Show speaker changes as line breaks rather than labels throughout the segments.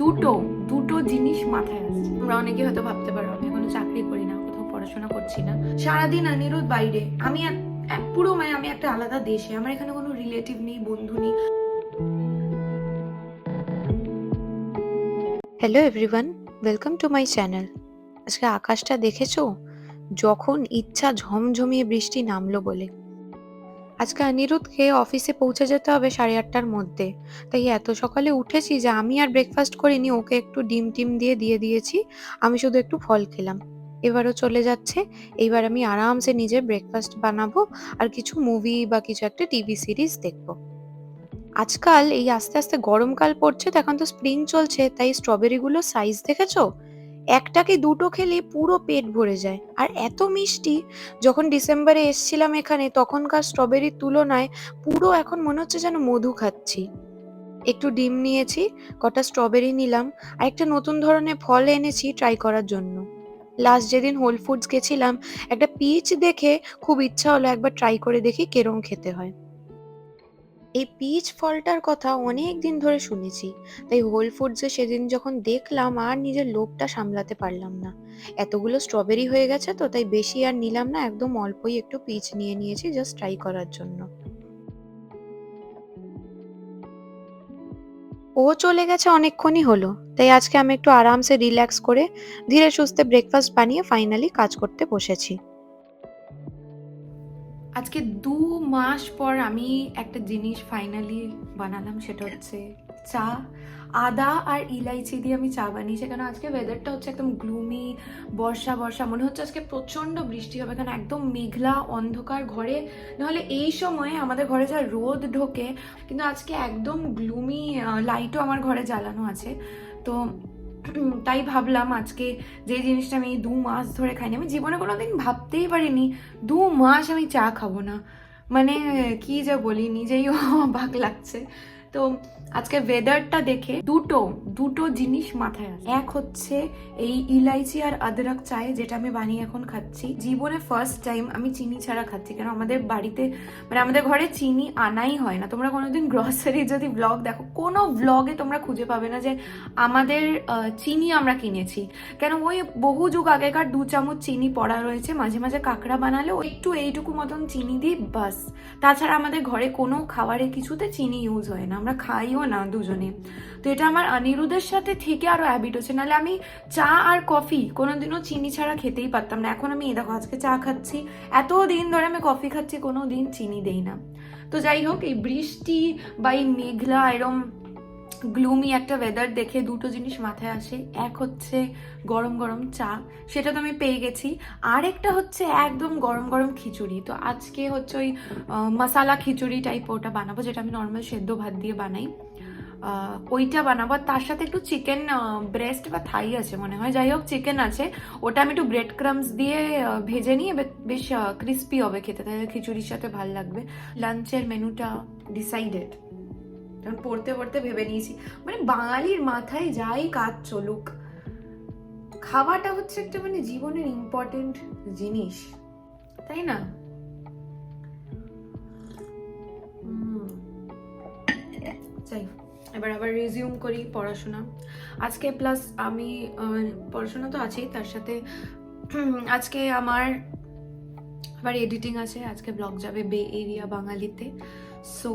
দুটো দুটো জিনিস মাথায় আসছে। তোমরা অনেকে হয়তো ভাবতে পারো, আমি এখনও চাকরি করি না, কোথাও পড়াশোনা করছি না। সারাদিন অনিরুদ্ধ বাইরে। আমি পুরো মানে আমি একটা আলাদা দেশে। আমার এখানে কোনো রিলেটিভ নেই, বন্ধু নেই।
Hello everyone welcome to my channel আজকে আকাশটা দেখেছ? যখন ইচ্ছা ঝমঝমিয়ে বৃষ্টি নামলো বলে। আজকে অনিরুদ্ধকে অফিসে পৌঁছে যেতে হবে সাড়ে আটটার মধ্যে। তাই এত সকালে উঠেছি যে আমি আর ব্রেকফাস্ট করিনি, ওকে একটু ডিম টিম দিয়ে দিয়ে দিয়েছি, আমি শুধু একটু ফল খেলাম। এবারও চলে যাচ্ছে এইবার আমি আরামসে নিজের ব্রেকফাস্ট বানাবো আর কিছু মুভি বা কিছু একটা টিভি সিরিজ দেখব। আজকাল এই আস্তে আস্তে গরমকাল পড়ছে, তো এখন তো স্প্রিং চলছে, তাই স্ট্রবেরিগুলো সাইজ দেখেছ? একটা কি দুটো খেলে পুরো পেট ভরে যায়। আর এত মিষ্টি, যখন ডিসেম্বরে এসছিলাম এখানে, তখনকার স্ট্রবেরির তুলনায় পুরো এখন মনে হচ্ছে যেন মধু খাচ্ছি। একটু ডিম নিয়েছি, কটা স্ট্রবেরি নিলাম, আর একটা নতুন ধরনের ফল এনেছি ট্রাই করার জন্য। লাস্ট যেদিন হোল ফুডস গেছিলাম, একটা পিচ দেখে খুব ইচ্ছা হলো একবার ট্রাই করে দেখি কেরম খেতে হয়। এই পিচ ফলটার কথা অনেক দিন ধরে শুনেছি। তাই হোল ফুডসে সেদিন যখন দেখলাম, আর নিজের লোভটা সামলাতে পারলাম না। এতগুলো স্ট্রবেরি হয়ে গেছে তো, তাই বেশি আর নিলাম না, একদম অল্পই একটু পিচ নিয়ে নিয়েছি জাস্ট ট্রাই করার জন্য। ও চলে গেছে অনেকক্ষণই হলো, তাই আজকে আমি একটু আরামসে রিল্যাক্স করে ধীরে সুস্থে ব্রেকফাস্ট বানিয়ে ফাইনালি কাজ করতে বসেছি।
আজকে দু মাস পর আমি একটা জিনিস ফাইনালি বানালাম, সেটা হচ্ছে চা। আদা আর ইলাইচি দিয়ে আমি চা বানিয়েছি, কেন আজকে ওয়েদারটা হচ্ছে একদম গ্লুমি বর্ষা বর্ষা। মনে হচ্ছে আজকে প্রচণ্ড বৃষ্টি হবে কারণ একদম মেঘলা, অন্ধকার ঘরে। নাহলে এই সময়ে আমাদের ঘরে যা রোদ ঢোকে, কিন্তু আজকে একদম গ্লুমি লাইটও আমার ঘরে জ্বালানো আছে। তো তাই ভাবলাম আজকে যে জিনিসটা আমি দু মাস ধরে খাইনি, আমি জীবনে কোনো দিন ভাবতেই পারিনি দু মাস আমি চা খাব না। মানে কি যা বলি, নিজেই অবাক লাগছে। তো আজকে ওয়েদারটা দেখে দুটো দুটো জিনিস মাথায় আসে। এক হচ্ছে এই ইলাইচি আর আদরক চায় যেটা আমি বানিয়ে এখন খাচ্ছি, জীবনে ফার্স্ট টাইম আমি চিনি ছাড়া খাচ্ছি, কেন আমাদের বাড়িতে মানে আমাদের ঘরে চিনি আনাই হয় না। তোমরা কোনোদিন গ্রসারি যদি ব্লগ দেখো, কোনো ব্লগে তোমরা খুঁজে পাবে না যে আমাদের চিনি আমরা কিনেছি। কেন ওই বহু যুগ আগেকার দু চামচ চিনি পড়া রয়েছে, মাঝে মাঝে কাঁকড়া বানালে একটু এইটুকু মতন চিনি দিই, বাস। তাছাড়া আমাদের ঘরে কোনো খাবারে কিছুতে চিনি ইউজ হয় না। আমরা খাইও না দুজনে। তো এটা আমার অনিরুদের সাথে থেকে আরও হ্যাবিট হচ্ছে। নাহলে আমি চা আর কফি কোনোদিনও চিনি ছাড়া খেতেই পারতাম না। এখন আমি দেখো, আজকে চা খাচ্ছি। এত দিন ধরে আমি কফি খাচ্ছি কোনো দিন চিনি দেই না। তো যাই হোক, এই বৃষ্টি বা এই মেঘলা এরম গ্লুমি একটা ওয়েদার দেখে দুটো জিনিস মাথায় আসে। এক হচ্ছে গরম গরম চা, সেটা তো আমি পেয়ে গেছি। আরেকটা হচ্ছে একদম গরম গরম খিচুড়ি। তো আজকে হচ্ছে ওই মশালা খিচুড়ি টাইপ ওটা বানাবো, যেটা আমি নর্মাল সেদ্ধ ভাত দিয়ে বানাই। ওইটা বানাবো। আর তার সাথে একটু চিকেন ব্রেস্ট বা থাই আছে মনে হয়। যাই হোক চিকেন আছে। ওটা আমি একটু ব্রেড ক্রামস দিয়ে ভেজে নিয়ে বেশ ক্রিস্পি হবে খেতে। তাহলে খিচুড়ির সাথে ভালো লাগবে। লাঞ্চের মেনুটা ডিসাইডেড কারণ পড়তে পড়তে ভেবে নিয়েছি। মানে বাঙালির মাথায় যাই কাজ চলুক, খাওয়াটা হচ্ছে একটা মানে জীবনের ইম্পর্টেন্ট জিনিস, তাই না? এবার আবার রিজিউম করি পড়াশোনা। আজকে প্লাস আমি পড়াশোনা তো আছেই, তার সাথে আজকে আমার, আবার এডিটিং আছে, আজকে ব্লগ যাবে বে এরিয়া বাঙালিতে। সো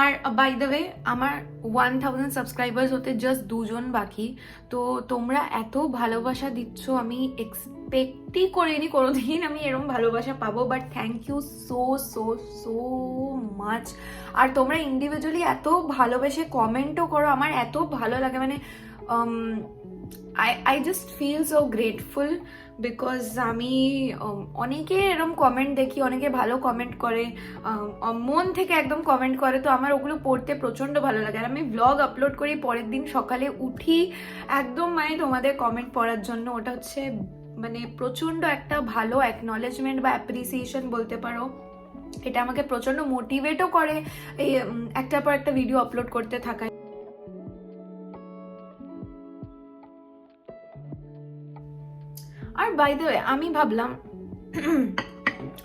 আর বাই দ্য ওয়ে আমার ওয়ান থাউজেন্ড সাবস্ক্রাইবার্স হতে জাস্ট দুজন বাকি। তো তোমরা এত ভালোবাসা দিচ্ছ, আমি এক্সপেক্টই করিনি, কোনোদিন আমি এরকম ভালোবাসা পাবো but thank you so so so much আর তোমরা ইন্ডিভিজুয়ালি এত ভালোবেসে কমেন্টও করো, আমার এত ভালো লাগে মানে I I just feel so grateful because আমি um, অনেকে এরকম কমেন্ট দেখি অনেকে ভালো কমেন্ট করে আহ, মন থেকে একদম কমেন্ট করে। তো আমার ওগুলো পড়তে প্রচণ্ড ভালো লাগে। আর আমি ব্লগ আপলোড করি পরের দিন সকালে উঠি একদম মানে তোমাদের কমেন্ট পড়ার জন্য। ওটা হচ্ছে মানে প্রচণ্ড একটা ভালো অ্যাকনলেজমেন্ট বা অ্যাপ্রিসিয়েশন বলতে পারো। এটা আমাকে প্রচণ্ড মোটিভেটও করে এই একটার পর একটা ভিডিও আপলোড করতে থাকা বাই দ্য আমি ভাবলাম,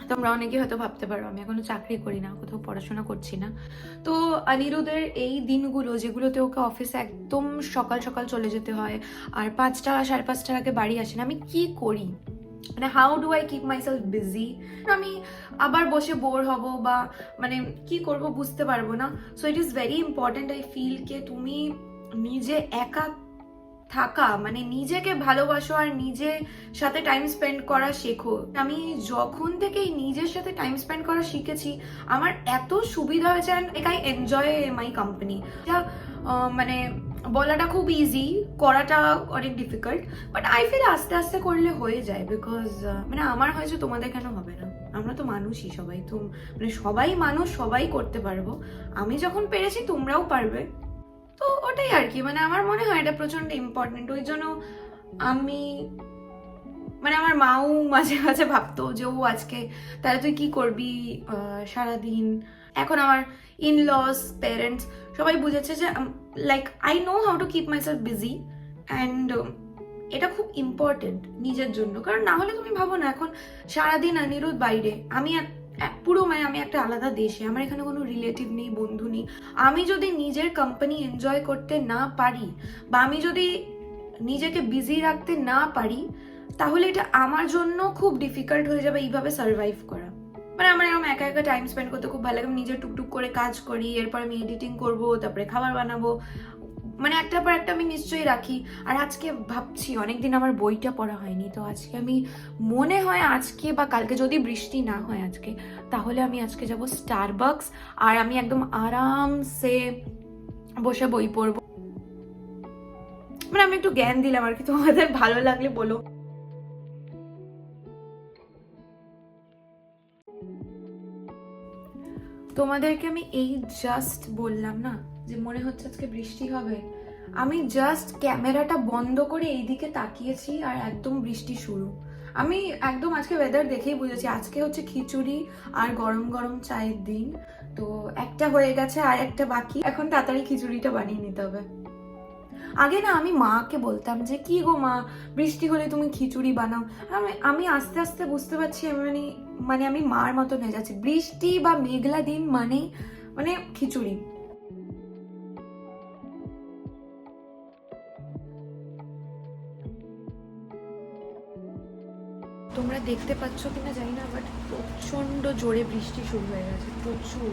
তোমরা অনেকেই হয়তো ভাবতে পারো, আমি এখনও চাকরি করি না, কোথাও পড়াশোনা করছি না। তো অনিরুদের এই দিনগুলো, যেগুলোতে ওকে অফিসে একদম সকাল সকাল চলে যেতে হয়, আর পাঁচটা, সাড়ে পাঁচটার আগে বাড়ি আসেন আমি কি করি? মানে how do I keep myself busy আমি আবার বসে বোর হব বা মানে কি করব বুঝতে পারব না। So it is very important I feel কে তুমি নিজে একা থাকা মানে নিজেকে ভালোবাসো আর নিজের সাথে টাইম স্পেন্ড করা শেখো। আমি যখন থেকে এই নিজের সাথে টাইম স্পেন্ড করা শিখেছি, আমার এত সুবিধা হয়েছে and I enjoy my company যা মানে বলাটা খুব ইজি করাটা অনেক ডিফিকাল্ট বাট আই ফিল আস্তে আস্তে করলে হয়ে যায় বিকজ মানে আমার হয়েছে তোমাদের কেন হবে না? আমরা তো মানুষই সবাই তো মানে সবাই মানুষ, সবাই করতে পারব। আমি যখন পেরেছি তোমরাও পারবে। তো ওটাই আর কি মানে আমার মনে হয় এটা প্রচণ্ড ইম্পর্টেন্ট ওই জন্য আমি মানে আমার মাও মাঝে মাঝে ভাবতো যে, ও আজকে, তাহলে তুই কি করবি সারাদিন? এখন আমার ইন লস প্যারেন্টস সবাই বুঝেছে যে like I know how to keep my self busy and এটা খুব ইম্পর্টেন্ট নিজের জন্য। কারণ না হলে তুমি ভাবো না, এখন সারাদিন অনিরুদ্ধ বাইরে, আমি পুরো মানে আমি একটা আলাদা দেশে। আমার এখানে কোনো রিলেটিভ নেই, বন্ধু নেই। আমি যদি নিজের কোম্পানি এনজয় করতে না পারি বা আমি যদি নিজেকে বিজি রাখতে না পারি, তাহলে এটা আমার জন্য খুব ডিফিকাল্ট হয়ে যাবে এইভাবে সার্ভাইভ করা। মানে আমার এরকম একা একা টাইম স্পেন্ড করতে খুব ভালো লাগে। আমি নিজে টুকটুক করে কাজ করি, এরপর আমি এডিটিং করব, তারপরে খাবার বানাবো। মানে একটার পর একটা আমি নিশ্চয়ই রাখি। আর আজকে ভাবছি, অনেকদিন আমার বইটা পড়া হয়নি, তো আজকে আমি, মনে হয় আজকে বা কালকে যদি বৃষ্টি না হয় আজকে, তাহলে আমি আজকে যাব স্টারবাকস আর আমি একদম আরামসে বসে বই পড়ব। মানে আমি একটু জ্ঞান দিলাম আর কি, তোমাদের ভালো লাগলে বলো। তোমাদেরকে আমি এই জাস্ট বললাম না যে মনে হচ্ছে আজকে বৃষ্টি হবে। আমি জাস্ট ক্যামেরাটা বন্ধ করে এইদিকে তাকিয়েছি আর একদম বৃষ্টি শুরু। আমি একদম আজকে ওয়েদার দেখেই বুঝেছি, আজকে হচ্ছে খিচুড়ি আর গরম গরম চায়ের দিন। তো একটা হয়ে গেছে আর একটা বাকি। এখন তাড়াতাড়ি খিচুড়িটা বানিয়ে নিতে হবে। আগে না আমি মাকে বলতাম যে, কি গো মা, বৃষ্টি হলে তুমি খিচুড়ি বানাও। আমি আমি আস্তে আস্তে বুঝতে পারছি, আমি মানে মানে আমি মার মতন হয়ে যাচ্ছি বৃষ্টি বা মেঘলা দিন মানেই মানে খিচুড়ি। দেখতে পাচ্ছ কিনা জানি না বাট প্রচণ্ড জোরে বৃষ্টি শুরু হয়ে গেছে, প্রচুর।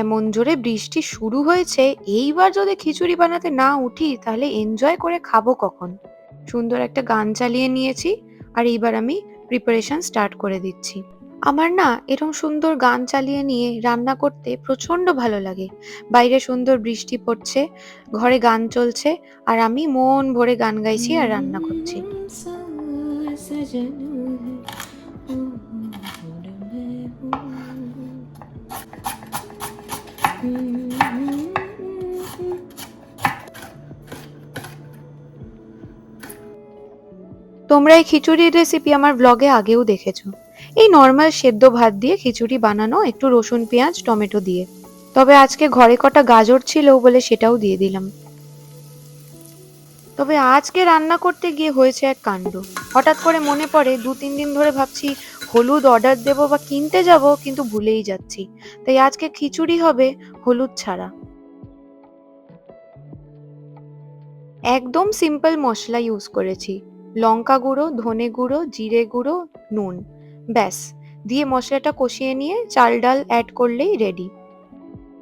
এমন জোরে বৃষ্টি শুরু হয়েছে, এইবার যদি খিচুড়ি বানাতে না উঠি, তাহলে এনজয় করে খাব কখন? সুন্দর একটা গান চালিয়ে নিয়েছি, আর এইবার আমি প্রিপারেশন স্টার্ট করে দিচ্ছি। আমার না এরকম সুন্দর গান চালিয়ে নিয়ে রান্না করতে প্রচণ্ড ভালো লাগে। বাইরে সুন্দর বৃষ্টি পড়ছে, ঘরে গান চলছে, আর আমি মন ভরে গান গাইছি আর রান্না করছি। তোমরা এই খিচুড়ির রেসিপি আমার ব্লগে আগেও দেখেছ। এই নর্মাল সেদ্ধ ভাত দিয়ে খিচুড়ি বানানো, একটু রসুন, পেঁয়াজ, টমেটো দিয়ে। তবে আজকে ঘরে কটা গাজর ছিল বলে সেটাও দিয়ে দিলাম। তবে আজকে রান্না করতে গিয়ে হয়েছে এক কাণ্ড। হঠাৎ করে মনে পড়ে, দু তিন দিন ধরে ভাবছি, হলুদ অর্ডার দেব বা কিনতে যাব, কিন্তু ভুলেই যাচ্ছি। তাই আজকে খিচুড়ি হবে হলুদ ছাড়া। একদম সিম্পল মশলা ইউজ করেছি। লঙ্কা গুঁড়ো, ধনে গুঁড়ো, জিরে গুঁড়ো, নুন। ব্যাস, দিয়ে মশলাটা কষিয়ে নিয়ে চাল ডাল অ্যাড করলেই রেডি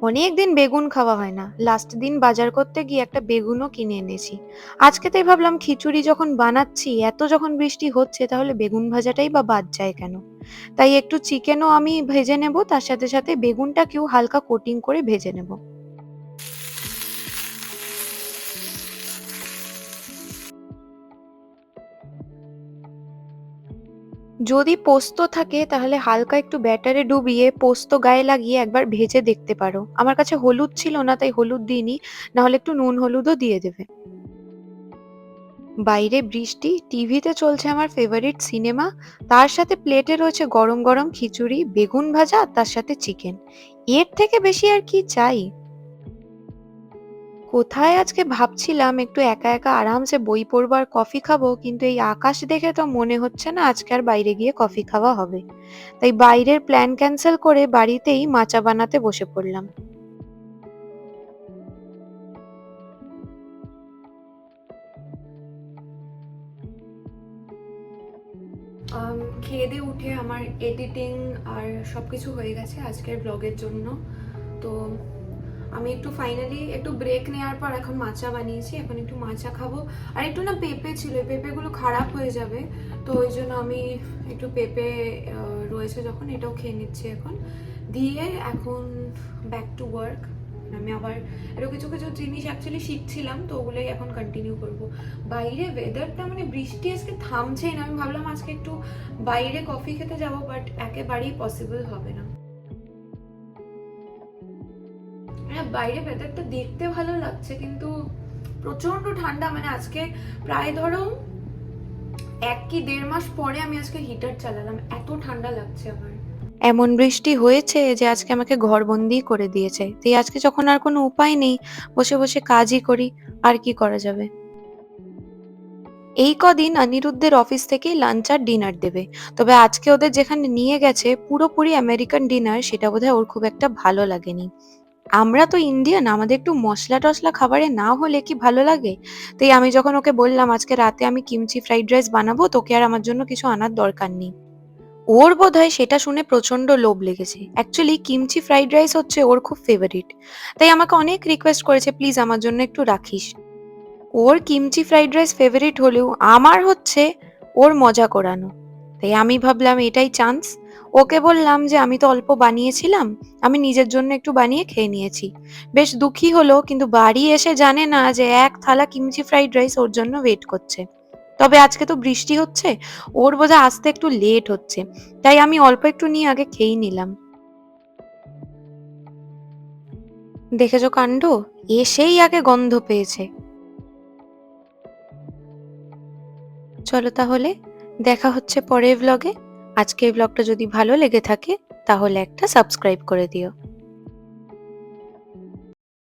অনেক দিন বেগুন খাওয়া হয় না লাস্ট দিন বাজার করতে গিয়ে একটা বেগুনও কিনে এনেছি। আজকে তাই ভাবলাম খিচুড়ি যখন বানাচ্ছি, এত যখন বৃষ্টি হচ্ছে তাহলে বেগুন ভাজাটাই বা বাদ যায় কেন? তাই একটু চিকেনও আমি ভেজে নেব, তার সাথে সাথে বেগুনটাকেও হালকা কোটিং করে ভেজে নেব। যদি পোস্ত থাকে, তাহলে হালকা একটু ব্যাটারে ডুবিয়ে পোস্ত গায়ে লাগিয়ে একবার ভেজে দেখতে পারো। আমার কাছে হলুদ ছিল না, তাই হলুদ দিইনি না হলে একটু নুন হলুদও দিয়ে দেবে। বাইরে বৃষ্টি, টিভিতে চলছে আমার ফেভারিট সিনেমা তার সাথে প্লেটে রয়েছে গরম গরম খিচুড়ি, বেগুন ভাজা তার সাথে চিকেন এর থেকে বেশি আর কি চাই? কোথায় আজকে ভাবছিলাম একটু একা একা আরামসে বই পড়ব আর কফি খাব, কিন্তু এই আকাশ দেখে তো মনে হচ্ছে না আজকে আর বাইরে গিয়ে কফি খাওয়া হবে। তাই বাইরের প্ল্যান ক্যান্সেল করে বাড়িতেই মাচা বানাতে বসে পড়লাম।
খেয়ে দিয়ে উঠে আমার এডিটিং আর সব কিছু হয়ে গেছে আজকের ব্লগের জন্য। তো আমি একটু ফাইনালি একটু ব্রেক নেওয়ার পর এখন মাচা বানিয়েছি, এখন একটু মাচা খাব। আর একটু না পেঁপে ছিল, পেঁপেগুলো খারাপ হয়ে যাবে, তো ওই জন্য আমি একটু পেঁপে রয়েছে যখন, এটাও খেয়ে নিচ্ছি এখন। দিয়ে এখন ব্যাক টু ওয়ার্ক আমি আবার আরও কিছু কিছু জিনিস অ্যাকচুয়ালি শিখছিলাম, তো ওগুলোই এখন কন্টিনিউ করব। বাইরে ওয়েদারটা মানে বৃষ্টি আজকে থামছেই না। আমি ভাবলাম আজকে একটু বাইরে কফি খেতে যাব বাট একেবারেই পসিবল হবে না। বাইরে ওয়েদারটা দেখতে ভালো লাগছে, কিন্তু প্রচণ্ড ঠান্ডা। মানে আজকে প্রায় ধরো এক কি দেড় মাস পরে আমি আজকে হিটার চালালাম। এত ঠান্ডা লাগছে আমার।
এমন বৃষ্টি হয়েছে যে আজকে আমাকে ঘরবন্দি করে দিয়েছে। তাই আজকে যখন আর কোনো উপায় নেই, বসে বসে কাজই করি, আর কি করা যাবে? এই কদিন অনিরুদ্ধের অফিস থেকেই লাঞ্চ আর ডিনার দেবে। তবে আজকে ওদের যেখানে নিয়ে গেছে পুরোপুরি আমেরিকান ডিনার সেটা বোধহয় ওর খুব একটা ভালো লাগেনি। আমরা তো ইন্ডিয়ান আমাদের একটু মশলা টশলা খাবারে না হলে কি ভালো লাগে? তাই আমি যখন ওকে বললাম, আজকে রাতে আমি কিমচি ফ্রাইড রাইস বানাবো, তোকে আর আমার জন্য কিছু আনার দরকার নেই। ওর বোধহয় সেটা শুনে প্রচণ্ড লোভ লেগেছে। অ্যাকচুয়ালি কিমচি ফ্রাইড রাইস হচ্ছে ওর খুব ফেভারিট তাই আমাকে অনেক রিকোয়েস্ট করেছে প্লিজ আমার জন্য একটু রাখিস। ওর কিমচি ফ্রাইড রাইস ফেভারিট হলেও আমার হচ্ছে ওর মজা করানো। তাই আমি ভাবলাম, এটাই চান্স ওকে বললাম যে, আমি তো অল্প বানিয়েছিলাম, আমি নিজের জন্য একটু বানিয়ে খেয়ে নিয়েছি। বেশ দুঃখী হলো, কিন্তু বাড়ি এসে জানে না যে, এক থালা কিমচি ফ্রাইড রাইস ওর জন্য ওয়েট করছে। তবে আজকে তো বৃষ্টি হচ্ছে, ওর বোঝা আসতে একটু লেট হচ্ছে, তাই আমি অল্প একটু নিয়ে আগে খেয়েই নিলাম। দেখেছ কাণ্ড? এসেই আগে গন্ধ পেয়েছে। চলো তাহলে, দেখা হচ্ছে পরের ব্লগে আজকের ব্লগটা যদি ভালো লেগে থাকে তাহলে একটা সাবস্ক্রাইব করে দিও।